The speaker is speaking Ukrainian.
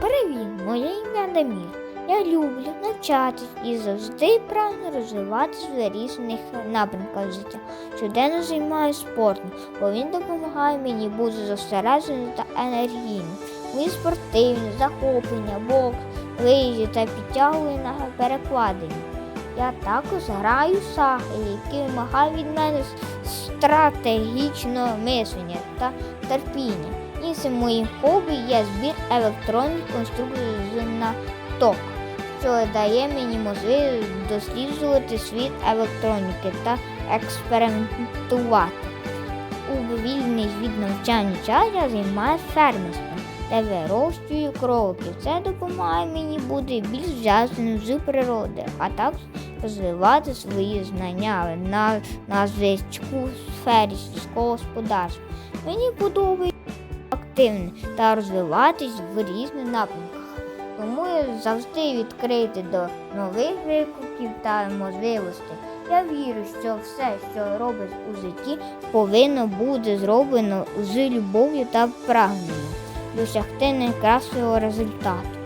Привіт, моє ім'я Дамір. Я люблю навчатись і завжди прагну розвиватись в різних напрямках життя. Щоденно займаюся спортом, бо він допомагає мені бути зосередженим та енергійним. Мої спортивні захоплення, бокс, лижі та підтягую на перекладині. Я також граю в шахи, які вимагають від мене стратегічного мислення та терпіння. Іншим моїм хобі є збір електронних конструкцій з наток, що дає мені можливість досліджувати світ електроніки та експериментувати. У вільний від навчання час я займаюся фермерством та вирощую кроликів. Це допомагає мені бути більш зв'язаним з природою, а також розвивати свої знання на, на звичку в сфері сільського господарства. Мені подобається активно та розвиватись в різних напрямках. Тому я завжди відкрити до нових викликів та можливостей. Я вірю, що все, що робить у житті, повинно бути зроблено з любов'ю та прагненням досягти найкращого результату.